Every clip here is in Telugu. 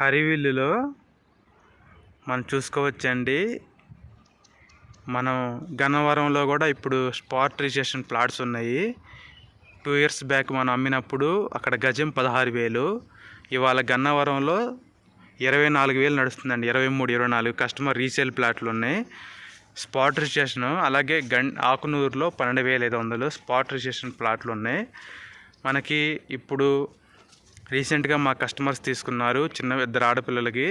హరివిల్లులో మనం చూసుకోవచ్చండి. మనం గన్నవరంలో కూడా ఇప్పుడు స్పాట్ రిజిస్ట్రేషన్ ప్లాట్స్ ఉన్నాయి. టూ ఇయర్స్ బ్యాక్ మనం అమ్మినప్పుడు అక్కడ గజం పదహారు వేలు ఇవాళ గన్నవరంలో ఇరవై నాలుగు వేలు నడుస్తుందండి. ఇరవై మూడు ఇరవై నాలుగు కస్టమర్ రీసేల్ ప్లాట్లు ఉన్నాయి. స్పాట్ రిజిస్ట్రేషన్ అలాగే గన్ ఆకునూరులో పన్నెండు వేల ఐదు వందలు స్పాట్ రిజిస్ట్రేషన్ ప్లాట్లు ఉన్నాయి. మనకి ఇప్పుడు రీసెంట్గా మా కస్టమర్స్ తీసుకున్నారు చిన్న ఇద్దరు ఆడపిల్లలకి.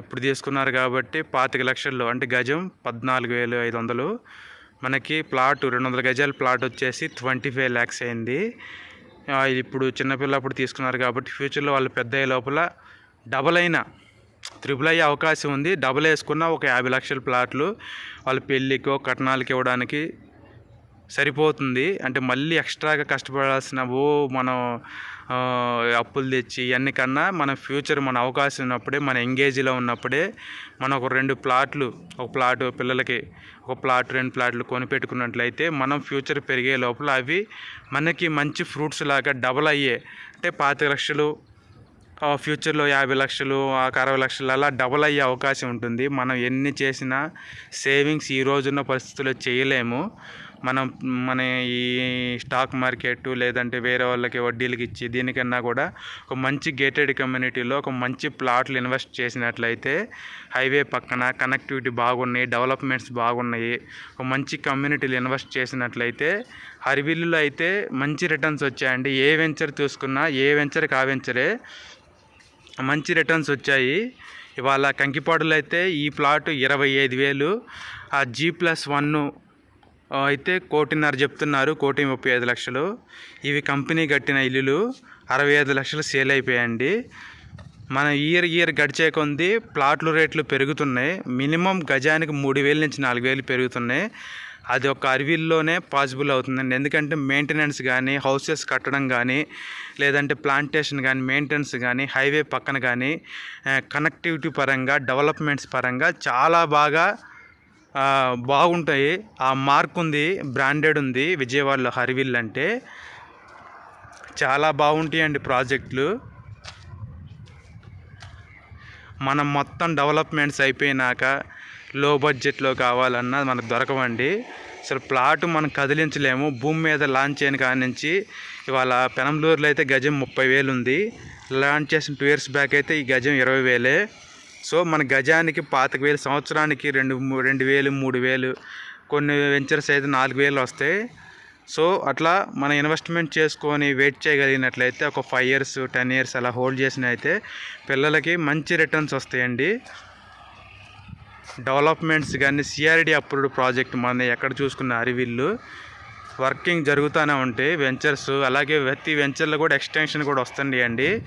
ఇప్పుడు తీసుకున్నారు కాబట్టి పాతిక లక్షల్లో అంటే గజం పద్నాలుగు వేలు ఐదు వందలు. మనకి ప్లాట్ రెండు వందల గజాల ప్లాట్ వచ్చేసి ట్వంటీ ఫైవ్ ల్యాక్స్ అయింది. ఇది ఇప్పుడు చిన్నపిల్లప్పుడు తీసుకున్నారు కాబట్టి ఫ్యూచర్లో వాళ్ళు పెద్ద అయ్యే లోపల డబల్ అయినా త్రిబుల్ అయ్యే అవకాశం ఉంది. డబుల్ వేసుకున్న ఒక యాభై లక్షల ప్లాట్లు. వాళ్ళ పెళ్ళికో కట్నాలకి ఇవ్వడానికి సరిపోతుంది. అంటే మళ్ళీ ఎక్స్ట్రాగా కష్టపడాల్సిన ఓ మనం అప్పులు తెచ్చి ఇవన్నీ కన్నా మన ఫ్యూచర్ మన అవకాశం ఉన్నప్పుడే మన ఎంగేజ్లో ఉన్నప్పుడే మనం ఒక రెండు ప్లాట్లు ఒక ప్లాట్ పిల్లలకి ఒక ప్లాట్ రెండు ప్లాట్లు కొనిపెట్టుకున్నట్లయితే మనం ఫ్యూచర్ పెరిగే లోపల అవి మనకి మంచి ఫ్రూట్స్ లాగా డబల్ అయ్యే అంటే పాతిక లక్షలు ఫ్యూచర్లో యాభై లక్షలు ఒక అరవై లక్షలు అలా డబల్ అయ్యే అవకాశం ఉంటుంది. మనం ఎన్ని చేసినా సేవింగ్స్ ఈ రోజున్న పరిస్థితుల్లో చేయలేము. మనం మన ఈ స్టాక్ మార్కెట్ లేదంటే వేరే వాళ్ళకి వడ్డీలకి ఇచ్చి దీనికన్నా కూడా ఒక మంచి గేటెడ్ కమ్యూనిటీలో ఒక మంచి ప్లాట్లు ఇన్వెస్ట్ చేసినట్లయితే హైవే పక్కన కనెక్టివిటీ బాగున్నాయి డెవలప్మెంట్స్ బాగున్నాయి ఒక మంచి కమ్యూనిటీలు ఇన్వెస్ట్ చేసినట్లయితే హరివిల్లులో అయితే మంచి రిటర్న్స్ వచ్చాయండి. ఏ వెంచర్ చూసుకున్నా ఏ వెంచర్కి ఆ వెంచరే మంచి రిటర్న్స్ వచ్చాయి. ఇవాళ కంకిపాడులో అయితే ఈ ప్లాట్ ఇరవై ఐదు వేలు ఆ జీ ప్లస్ వన్ అయితే కోటిన్నర చెప్తున్నారు కోటి ముప్పై ఐదు లక్షలు. ఇవి కంపెనీ కట్టిన ఇల్లులు అరవై ఐదు లక్షలు సేల్ అయిపోయాయండి. మన ఇయర్ ఇయర్ గడిచే కొంది ప్లాట్లు రేట్లు పెరుగుతున్నాయి. మినిమం గజానికి మూడు వేల నుంచి నాలుగు వేలు పెరుగుతున్నాయి. అది ఒక అరవిల్లోనే పాసిబుల్ అవుతుందండి. ఎందుకంటే మెయింటెనెన్స్ కానీ హౌసెస్ కట్టడం కానీ లేదంటే ప్లాంటేషన్ కానీ మెయింటెనెన్స్ కానీ హైవే పక్కన కానీ కనెక్టివిటీ పరంగా డెవలప్మెంట్స్ పరంగా చాలా బాగా బాగుంటాయి. ఆ మార్క్ ఉంది బ్రాండెడ్ ఉంది విజయవాడలో హరివిల్ అంటే. చాలా బాగుంటాయండి ప్రాజెక్టులు. మనం మొత్తం డెవలప్మెంట్స్ అయిపోయినాక లో బడ్జెట్లో కావాలన్నా మనకు దొరకవండి. అసలు ప్లాట్ మనం కదిలించలేము. భూమి మీద లాంచ్ అయిన కాడి నుంచి ఇవాళ పెనంలూరులో అయితే గజం ముప్పై వేలు ఉంది. లాంచ్ చేసిన టూ ఇయర్స్ బ్యాక్ అయితే ఈ గజం ఇరవై వేలే. సో మన గజానికి పాతిక వేలు సంవత్సరానికి రెండు మూ- రెండు వేలు మూడు వేలు కొన్ని వెంచర్స్ అయితే నాలుగు వేలు వస్తాయి. సో అట్లా మన ఇన్వెస్ట్మెంట్ చేసుకొని వెయిట్ చేయగలిగినట్లయితే ఒక ఫైవ్ ఇయర్స్ టెన్ ఇయర్స్ అలా హోల్డ్ చేసిన అయితే పిల్లలకి మంచి రిటర్న్స్ వస్తాయండి. డెవలప్మెంట్స్ కానీ సిఆర్డి అప్రూవ్డ్ ప్రాజెక్ట్ మన ఎక్కడ చూసుకున్న అరివిల్లు వర్కింగ్ జరుగుతూనే ఉంటాయి. వెంచర్స్ అలాగే ప్రతి వెంచర్లో కూడా ఎక్స్టెన్షన్ కూడా వస్తుంది అండి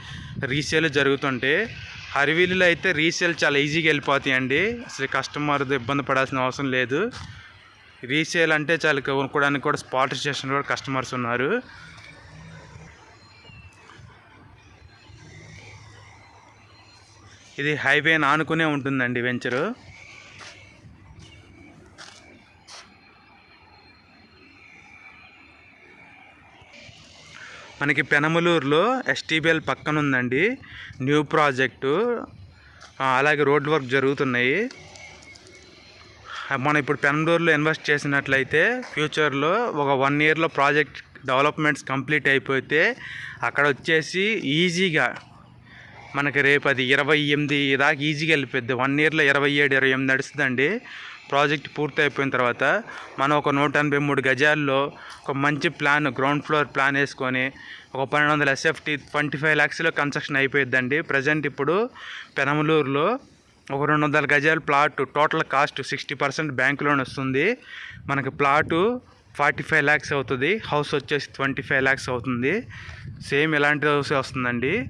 రీసేల్ జరుగుతుంటే హరివీలులో అయితే రీసేల్ చాలా ఈజీగా వెళ్ళిపోతాయండి అసలు కస్టమర్ ఇబ్బంది పడాల్సిన అవసరం లేదు. రీసేల్ అంటే చాలా కొనుక్కోవడానికి కూడా స్పాట్ స్టేషన్ కూడా కస్టమర్స్ ఉన్నారు. ఇది హైవే ఆనుకునే ఉంటుందండి వెంచరు మనకి పెనమలూరులో ఎస్టీబీఎల్ పక్కన ఉందండి న్యూ ప్రాజెక్టు. అలాగే రోడ్ వర్క్ జరుగుతున్నాయి. మనం ఇప్పుడు పెనమలూరులో ఇన్వెస్ట్ చేసినట్లయితే ఫ్యూచర్లో ఒక వన్ ఇయర్లో ప్రాజెక్ట్ డెవలప్మెంట్స్ కంప్లీట్ అయిపోతే అక్కడ వచ్చేసి ఈజీగా మనకి రేపు అది ఇరవై ఎనిమిది దాకా ఈజీగా వెళ్ళిపోద్ది. వన్ ఇయర్లో ఇరవై ఏడు ఇరవై ఎనిమిది నడుస్తుందండి. ప్రాజెక్ట్ పూర్తి అయిపోయిన తర్వాత మనం ఒక నూట ఎనభై మూడు గజాల్లో ఒక మంచి ప్లాన్ గ్రౌండ్ ఫ్లోర్ ప్లాన్ వేసుకొని ఒక పన్నెండు వందల ఎస్ఎఫ్టీ ట్వంటీ ఫైవ్ ల్యాక్స్లో కన్స్ట్రక్షన్ అయిపోయిద్దండి. ప్రజెంట్ ఇప్పుడు పెనమలూరులో ఒక రెండు వందల గజాల plot total cost sixty percent bank loan వస్తుంది. మనకి ప్లాటు ఫార్టీ ఫైవ్ ల్యాక్స్ అవుతుంది. హౌస్ వచ్చేసి ట్వంటీ ఫైవ్ ల్యాక్స్ అవుతుంది. సేమ్ ఇలాంటి హౌస్ వస్తుందండి.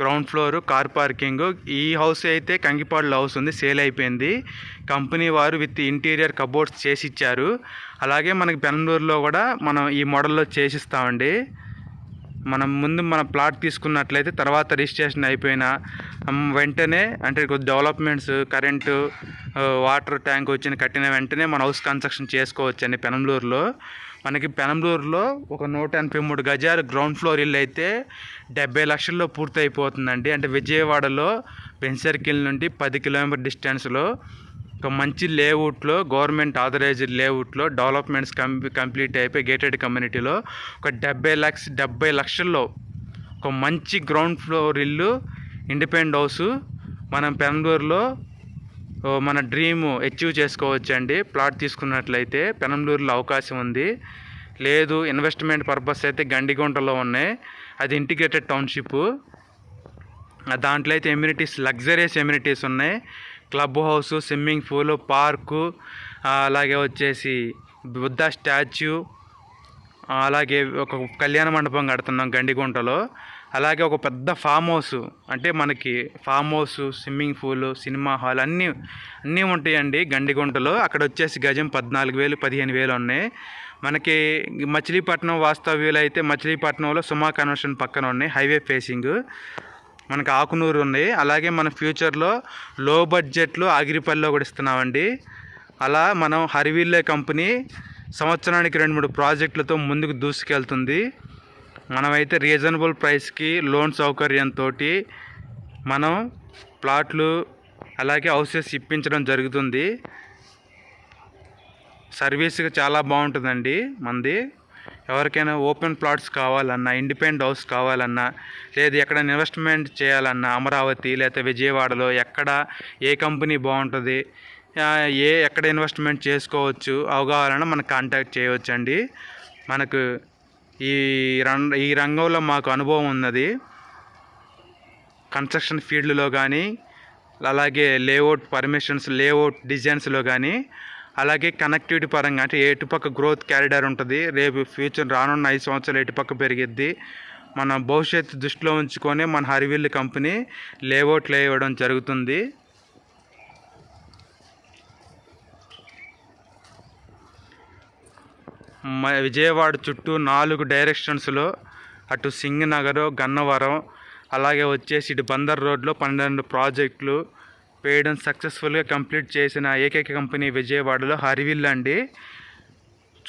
గ్రౌండ్ ఫ్లోర్ కార్ పార్కింగ్ ఈ హౌస్ అయితే కంగిపాడులో హౌస్ ఉంది సేల్ అయిపోయింది. కంపెనీ వారు విత్ ఇంటీరియర్ కబోర్డ్స్ చేసి ఇచ్చారు అలాగే మనకి బెంగళూరులో కూడా మనం ఈ మోడల్లో చేసిస్తామండి. మనం ముందు మన ప్లాట్ తీసుకున్నట్లయితే తర్వాత రిజిస్ట్రేషన్ అయిపోయిన వెంటనే అంటే కొద్ది డెవలప్మెంట్స్ కరెంటు వాటర్ ట్యాంక్ వచ్చిన కట్టిన వెంటనే మన హౌస్ కన్స్ట్రక్షన్ చేసుకోవచ్చు అండి పెనంలూరులో మనకి పెనంలూరులో ఒక నూట ఎనభై మూడు గజాలు గ్రౌండ్ ఫ్లోర్ ఇల్లు అయితే డెబ్బై లక్షల్లో పూర్తి అయిపోతుందండి అంటే విజయవాడలో బెంచ్ సర్కిల్ నుండి పది కిలోమీటర్ డిస్టెన్స్లో ఒక మంచి లేఅవుట్లో గవర్నమెంట్ ఆథరైజ్డ్ లేఅవుట్లో డెవలప్మెంట్స్ కం కంప్లీట్ అయిపోయి గేటెడ్ కమ్యూనిటీలో ఒక డెబ్బై లక్ష డెబ్బై లక్షల్లో ఒక మంచి గ్రౌండ్ ఫ్లోర్ ఇల్లు ఇండిపెండెంట్ హౌస్ మనం పెనంబూరులో మన డ్రీమ్ అచీవ్ చేసుకోవచ్చు అండి ప్లాట్ తీసుకున్నట్లయితే పెనంబూరులో అవకాశం ఉంది. లేదు ఇన్వెస్ట్మెంట్ పర్పస్ అయితే గండిగుంటలో ఉన్నాయి. అది ఇంటిగ్రేటెడ్ టౌన్షిప్. దాంట్లో అయితే ఎమ్యూనిటీస్ లగ్జరియస్ ఎమ్యూనిటీస్ ఉన్నాయి. Club house swimming pool park అలాగే వచ్చేసి బుద్ధ స్టాచ్యూ అలాగే ఒక కళ్యాణ మండపం కడుతున్నాం గండిగుంటలో. అలాగే ఒక పెద్ద ఫామ్ హౌస్ అంటే మనకి farm house swimming pool cinema hall అన్నీ అన్నీ ఉంటాయండి గండిగుంటలో. అక్కడ వచ్చేసి గజం పద్నాలుగు వేలు పదిహేను వేలు ఉన్నాయి. మనకి మచిలీపట్నం వాస్తవ్యులు అయితే మచిలీపట్నంలో సుమా కన్వర్షన్ పక్కన ఉన్నాయి హైవే ఫేసింగ్. మనకి ఆకునూరు ఉంది. అలాగే మన ఫ్యూచర్లో లో బడ్జెట్లో ఆగిరిపల్లిలో కూడా ఇస్తున్నామండి. అలా మనం హరివిల్లే కంపెనీ సంవత్సరానికి రెండు మూడు ప్రాజెక్టులతో ముందుకు దూసుకెళ్తుంది. మనమైతే రీజనబుల్ ప్రైస్కి లోన్ సౌకర్యంతో మనం ప్లాట్లు అలాగే హౌసెస్ ఇప్పించడం జరుగుతుంది. సర్వీస్ చాలా బాగుంటుందండి మంది. ఎవరికైనా ఓపెన్ ప్లాట్స్ కావాలన్నా ఇండిపెండెంట్ హౌస్ కావాలన్నా లేదు ఎక్కడ ఇన్వెస్ట్మెంట్ చేయాలన్నా అమరావతి లేకపోతే విజయవాడలో ఎక్కడ ఏ కంపెనీ బాగుంటుంది ఏ ఎక్కడ ఇన్వెస్ట్మెంట్ చేసుకోవచ్చు అవగాహన కావాలన్నా మనకు కాంటాక్ట్ చేయవచ్చు అండి మనకు ఈ రం ఈ రంగంలో మాకు అనుభవం ఉన్నది. కన్స్ట్రక్షన్ ఫీల్డ్లో కానీ అలాగే లేఅవుట్ పర్మిషన్స్ లేఅవుట్ డిజైన్స్లో కానీ అలాగే కనెక్టివిటీ పరంగా అంటే ఎటుపక్క గ్రోత్ క్యారిడర్ ఉంటుంది రేపు ఫ్యూచర్ రానున్న ఐదు సంవత్సరాలు ఎటుపక్క పెరిగిద్ది మన భవిష్యత్తు దృష్టిలో ఉంచుకొని మన హరివిల్లు కంపెనీ లేఅవుట్లు వేయడం జరుగుతుంది. విజయవాడ చుట్టూ నాలుగు డైరెక్షన్స్లో అటు సింగనగర్ గన్నవరం అలాగే వచ్చేసి ఇటు బందర్ రోడ్లో పన్నెండు ప్రాజెక్టులు వేయడం సక్సెస్ఫుల్గా కంప్లీట్ చేసిన ఏకైక కంపెనీ విజయవాడలో హరివిల్ అండి.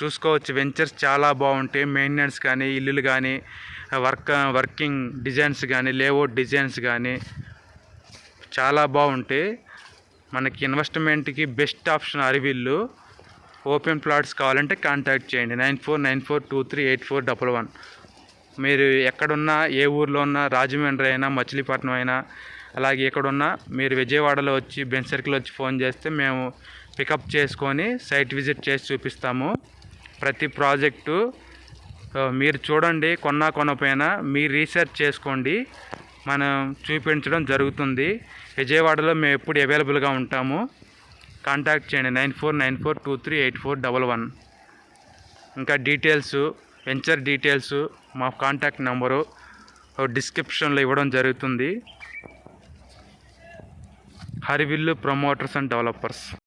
చూసుకోవచ్చు వెంచర్స్ చాలా బాగుంటాయి. మెయింటెనెన్స్ కానీ ఇల్లులు కానీ వర్క్ వర్కింగ్ డిజైన్స్ కానీ లేఅవుట్ డిజైన్స్ కానీ చాలా బాగుంటాయి. మనకి ఇన్వెస్ట్మెంట్కి best option Arivillu open plots కావాలంటే కాంటాక్ట్ చేయండి. Nine four nine four two three eight four double one. మీరు ఎక్కడున్నా ఏ ఊర్లో ఉన్నా రాజమండ్రి అయినా మచిలీపట్నం అయినా అలాగే ఇక్కడున్న మీరు విజయవాడలో వచ్చి బెంచ్ సర్కిల్ వచ్చి ఫోన్ చేస్తే మేము పికప్ చేసుకొని సైట్ విజిట్ చేసి చూపిస్తాము. ప్రతి ప్రాజెక్టు మీరు చూడండి కొన్నా కొనపోయినా మీరు రీసెర్చ్ చేసుకోండి. మనం చూపించడం జరుగుతుంది. విజయవాడలో మేము ఎప్పుడు అవైలబుల్గా ఉంటాము. కాంటాక్ట్ చేయండి nine four nine four two three eight four double one. ఇంకా డీటెయిల్స్ వెంచర్ డీటెయిల్స్ మా కాంటాక్ట్ నెంబరు డిస్క్రిప్షన్లో ఇవ్వడం జరుగుతుంది. హరివిల్లు ప్రమోటర్స్ అండ్ డెవలపర్స్.